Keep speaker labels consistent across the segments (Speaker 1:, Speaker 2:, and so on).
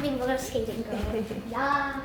Speaker 1: Incoming roller skating girl. yeah.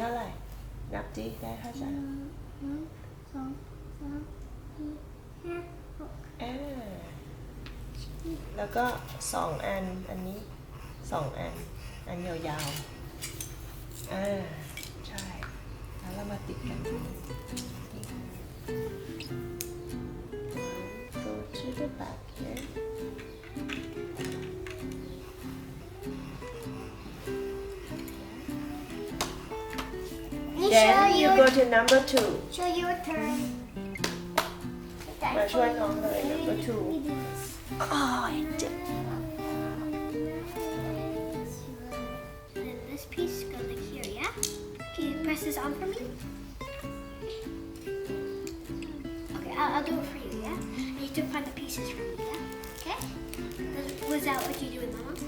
Speaker 2: เท่าไหร่ นับดิได้เท่าไหร่
Speaker 1: สองสามสี่ห้าหก
Speaker 2: อ่าแล้วก็สองอัน อันนี้สองอัน อันยาวๆ อ่า ใช่ แล้วเรามาติดกันตรงนี้ Go to the back here. then you go to number two.
Speaker 1: Show your turn.
Speaker 2: Where's my number? Number two. Oh, it did.
Speaker 1: This piece goes like here, yeah? Can you press this on for me? Okay, I'll, I'll do it for you, yeah? I need to find the pieces for me, yeah? Okay? Was that what you do with house?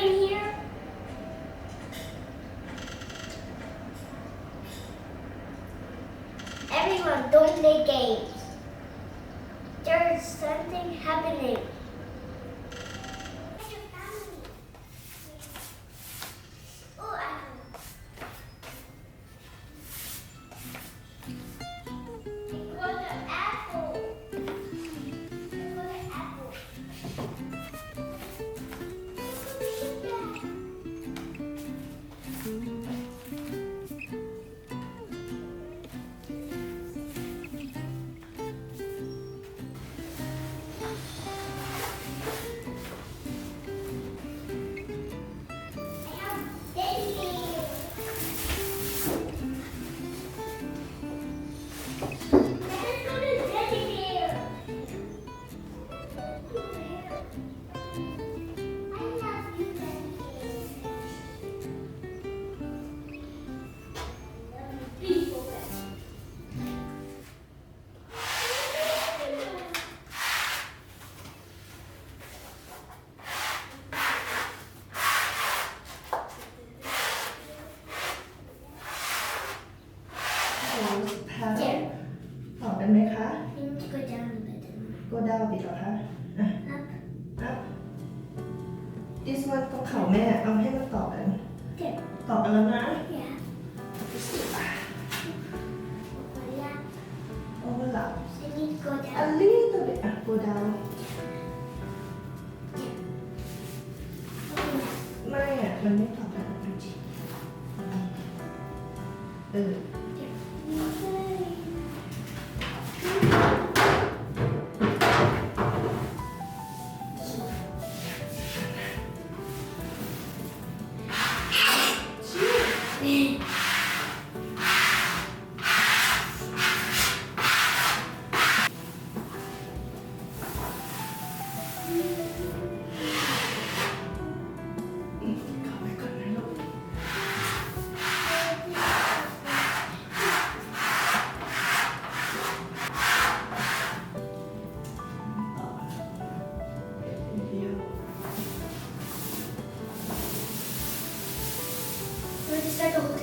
Speaker 1: in here?
Speaker 2: ไหมคะ
Speaker 1: I need to go down a bit.
Speaker 2: ก็ดาวอีกเหรอคะอะ
Speaker 1: Up.
Speaker 2: อะ this one ตรงเข่าแม่ เอาให้มันตอบกัน
Speaker 1: There.
Speaker 2: ตอบกันแล้วนะ
Speaker 1: Yeah.
Speaker 2: ดูสิอะ
Speaker 1: Yeah.
Speaker 2: overlap
Speaker 1: I need to go
Speaker 2: a
Speaker 1: down.
Speaker 2: little bit อะ go down ไม่อะ มันไม่ตอบกันจริงๆเออ
Speaker 1: Start the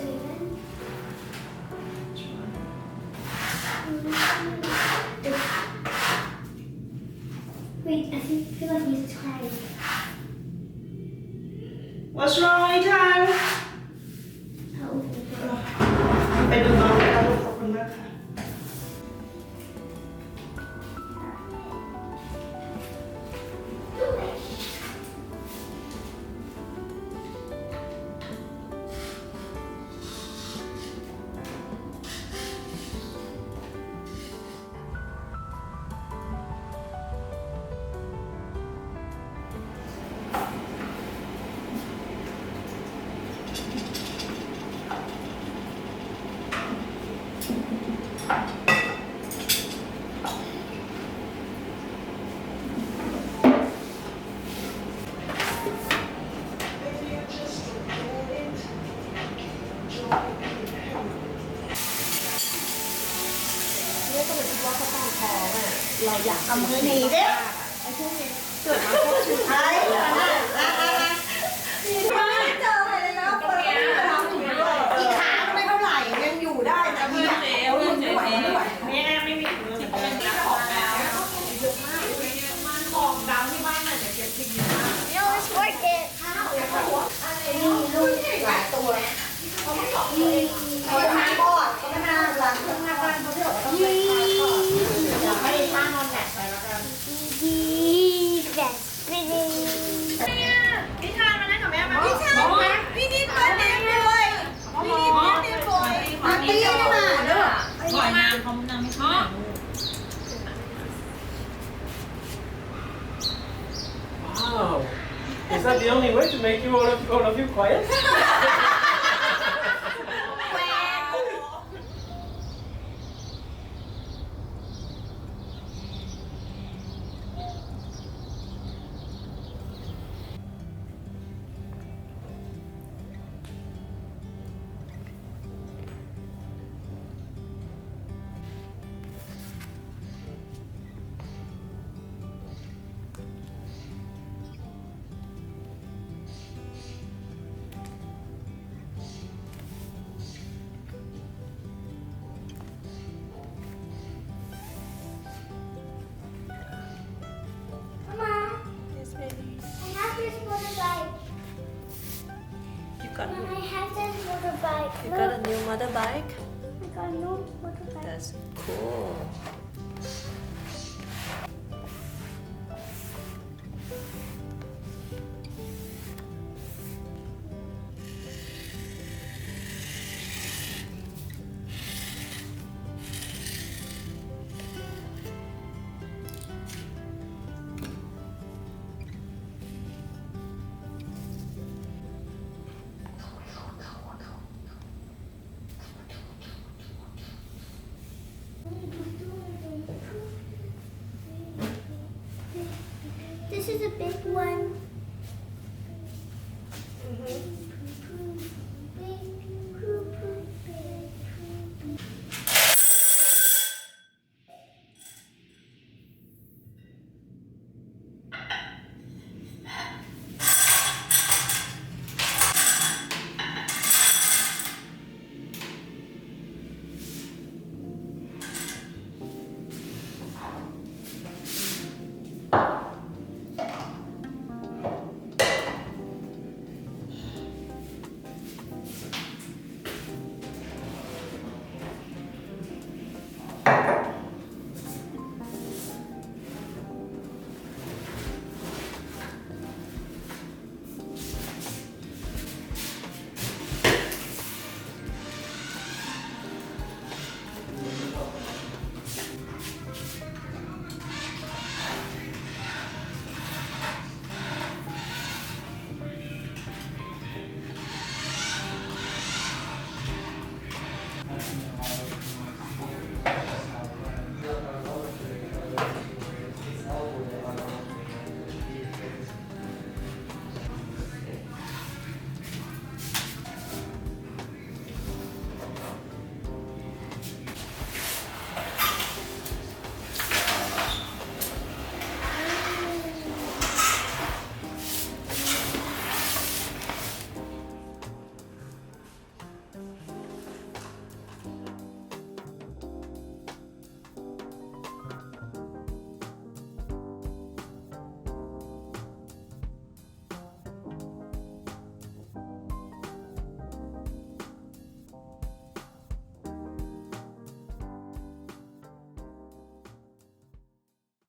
Speaker 3: เนี่ยก็เหมือนที่ว่าเขาตั้งท้องอะ เราอยากเอามือหนีเด้ไอ้ช่วงนี้เกิดมาพวกชุดไทยอะอะอะอะไม่เจอเลยนะเปิดทำถูกด้วยอีกขาไม่เท่าไหร่ยังอยู่ได้แต่มีอะโอ้ยไม่ไหวไม่ไหวแม่ไม่มีมือเหมือนกัน
Speaker 1: No, it's worth it.
Speaker 3: หลายตัว เขาไม่ทำก่อนเขาไม่มาหลังเครื่องหน้าบ้านเขาเรียกว่าต้องไปทำก่อนอย่าให้ท่านอนแหลกไปแล้วกันนิทานมานั่งกับแม่มานิทาน
Speaker 4: พี่นิดมาเต็มเลยพี่นิดมาเต็มเลย
Speaker 3: มาปีนมาเด้อ
Speaker 4: บ่อยมากเขานำไม่ชอบ
Speaker 2: Wow. Is that the only way to make you all of, all of you quiet?
Speaker 3: Got
Speaker 1: I have this motorbike.
Speaker 3: you
Speaker 1: Look,
Speaker 3: got a new motorbike
Speaker 1: I got a new motorbike.
Speaker 3: That's cool
Speaker 1: This is a big one.